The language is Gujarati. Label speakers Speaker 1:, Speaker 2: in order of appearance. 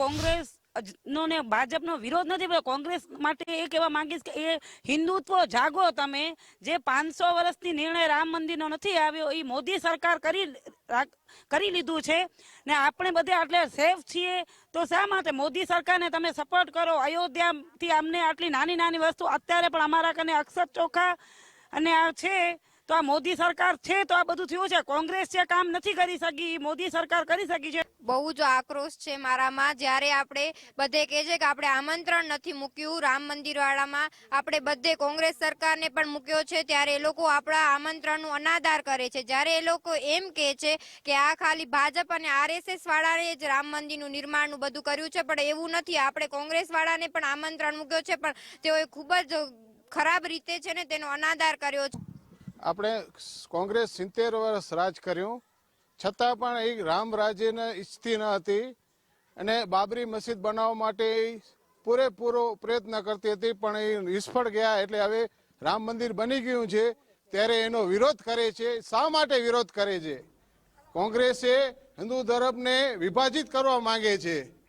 Speaker 1: કોંગ્રેસ નો ને ભાજપનો વિરોધ નથી, પણ કોંગ્રેસ માટે એ કહેવા માંગીશ કે એ હિન્દુત્વ જાગો તમે. જે પાંચસો વર્ષથી નિર્ણય રામ મંદિરનો નથી આવ્યો એ મોદી સરકાર કરી કરી લીધું છે. ને આપણે બધે આટલે સેફ છીએ, તો શા માટે મોદી સરકારને તમે સપોર્ટ કરો? અયોધ્યાથી અમને આટલી નાની નાની વસ્તુ, અત્યારે પણ અમારા કને અક્ષર ચોખા અને આ છે. તો આ મોદી સરકાર છે તો આ બધું થયું છે. કોંગ્રેસ જે કામ નથી કરી શકી. મોદી સરકાર કરી શકી છે.
Speaker 2: બહુ જ આક્રોશ છે મારામાં. જ્યારે આપણે બધે કહે છે કે આપણે આમંત્રણ નથી મૂક્યું, રામ મંદિર વાળામાં આપણે બધે કોંગ્રેસ સરકારને પણ મૂક્યો છે, ત્યારે એ લોકો આપણા આમંત્રણનું અનાદાર કરે છે. જ્યારે એ લોકો એમ કહે છે કે આ ખાલી ભાજપ અને આરએસએસ વાળાએ જ રામ મંદિરનું નિર્માણનું બધું કર્યું છે, પણ એવું નથી. આપણે કોંગ્રેસ વાળાને પણ આમંત્રણ મૂક્યો છે, પણ તેઓએ ખૂબ જ ખરાબ રીતે છે ને તેનો અનાદાર કર્યો છે.
Speaker 3: આપણે કોંગ્રેસ સિત્તેર વર્ષ રાજ કર્યું. છતાં પણ એ રામ રાજ્યને ઈચ્છતી ન હતી અને બાબરી મસ્જિદ બનાવવા માટે પૂરેપૂરો પ્રયત્ન કરતી હતી, પણ એ નિષ્ફળ ગયા એટલે હવે રામ મંદિર બની ગયું છે. ત્યારે એનો વિરોધ કરે છે. શા માટે વિરોધ કરે છે? કોંગ્રેસે હિન્દુ ધર્મને વિભાજિત કરવા માંગે છે.